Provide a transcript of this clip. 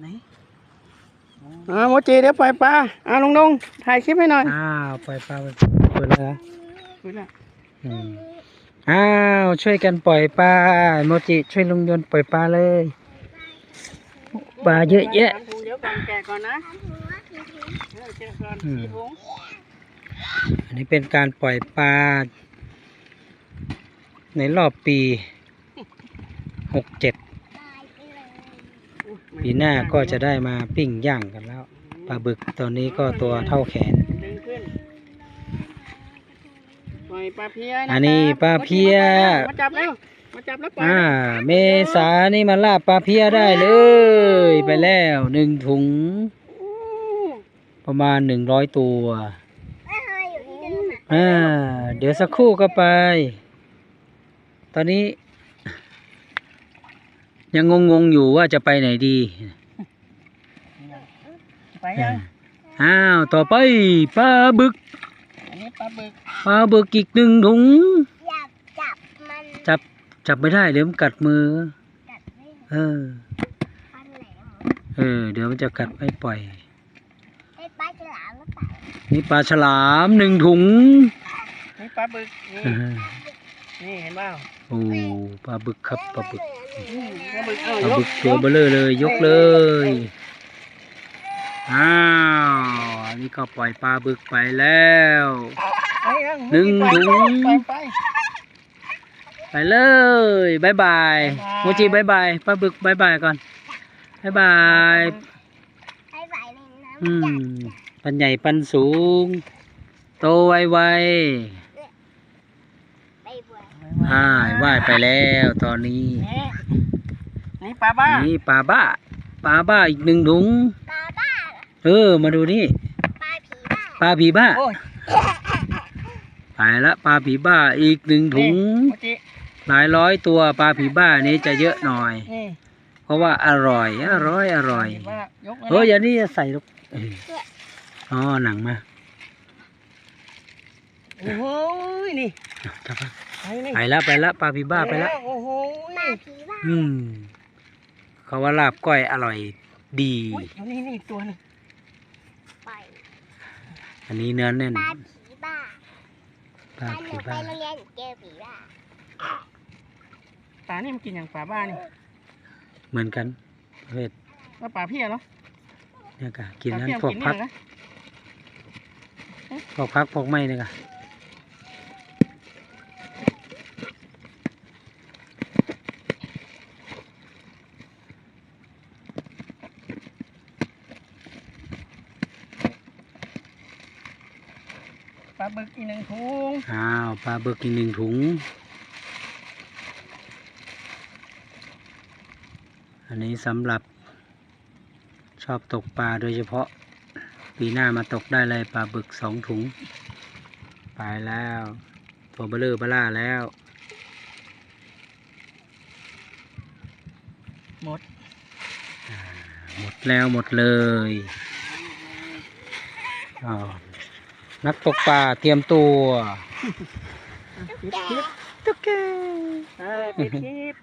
ไหนอ่าโมจิเดี๋ยวปล่อยปลาอ่าลุงดงถ่ายคลิปให้หน่อยอ้าวปล่อยปลาไปเปิดแล้วดูนะอืมอ้าวช่วยกันปล่อยปลาโมจิช่วยลุงยนต์ปล่อยปลาเลยปลาเยอะแยะสามถุงเดี๋ยวก่อนแกะก่อนนะเออแกะก่อนอืมสี่ถุงอันนี้เป็นการปล่อยปลาในรอบปีหกเจ็ดอุ๊ย ปีหน้าก็จะได้มาปิ้งย่างกันแล้วปลาบึกตอนนี้ก็ตัวเท่าแขน ดึงขึ้นปล่อยปลาเพียะครับอันนี้ปลาเพี้ย มาจับแล้วมาจับแล้วปล่อยอ่า เมษานี่มาลาบปลาเพียได้เลย ไปแล้วหนึ่งถุงอู้ประมาณหนึ่งร้อยตัวอ่าเดี๋ยวสักครู่ก็ไป ตอนนี้ ยังงงๆอยู่ว่าจะไปไหนดีไปยังอ้าวต่อไปปลาบึกอันนี้ปลาบึกปลาบึกอีกหนึ่งถุงอยากจับมันจับจับไม่ได้เดี๋ยวมันกัดมือกัดไม่เออทันแหลมเออ เดี๋ยวมันจะกัดไม่ปล่อยไอ้ปลาฉลามหรือเปล่านี่ปลาฉลามหนึ่งถุงนี่ปลาบึกนี่อ่า นี่เห็นเปล่าโอ้ปลาบึกครับปลาบึกอืมปลาบึกเออปลายกบึกตัวเบลอเลยยกเลยอ้าวอันนี้ก็ปล่อยปลาบึกไปแล้วไปยังหนึ่งไปถุงไปไปไปเลยบายบายบ๊ายบายโมจิบายบายปลาบึกบายบายก่อนบายบายให้ใส่ในน้ำอืจัมดปันใหญ่ปันสูง โตไวไวไปบัวๆ อ่าว่ายไปแล้วตอนนี้ นี่นี่ปลาบ้านี่ปลาบ้าปลาบ้าอีกหนึ่งถุงปลาบ้าเออ มาดูนี่ปลาผีบ้าปลาผีบ้าโอ้ยไปละปลาผีบ้าอีกหนึ่งถุงนี่โมจิหลายร้อยตัวปลาผีบ้านี้จะเยอะหน่อย นี่เพราะว่าอร่อยอร่อยอร่อย ว่ายกเฮ้ยอย่านี่จะใส่ลูกเอออ๋อหนังมาโอ้โหนี่จับมา ไปนี่ไปละไปละปลาผีบ้าไปละโอ้โหปลาผีบ้าอืมเขาว่าลาบก้อยอร่อยดีอุ้ยเอานี่นี่อีกตัวหนึงปล่อยอันนี้เนื้อแน่นปลาผีบ้าปลาตอนหผีนูไปบ้าโรงเรียนหนูเจอผีบ้าปลานี่มันกินอย่างปลาบ้านี่เหมือนกันประเภทแล้วปลาเพี้ยเหรอเนี่ยกะกินปลานั้นเพี้ยพวกกินพักนี่เหรอพวกพักพวกไม้เนี่ยกะ ลาบึกอีกหนึ่งถุงอ้าวปลาบึกอีกหนึ่งถุง อันนี้สำหรับชอบตกปลาโดยเฉพาะ ปีหน้ามาตกได้เลยปลาบึกสองถุง ไปแล้วตัวเบลเลอร์เบล่าแล้ว หมด หมดแล้วหมดเลยอ้าว นักตกปลาเตรียมตัวปิดคลิปตุ๊กแก เออปิดคลิป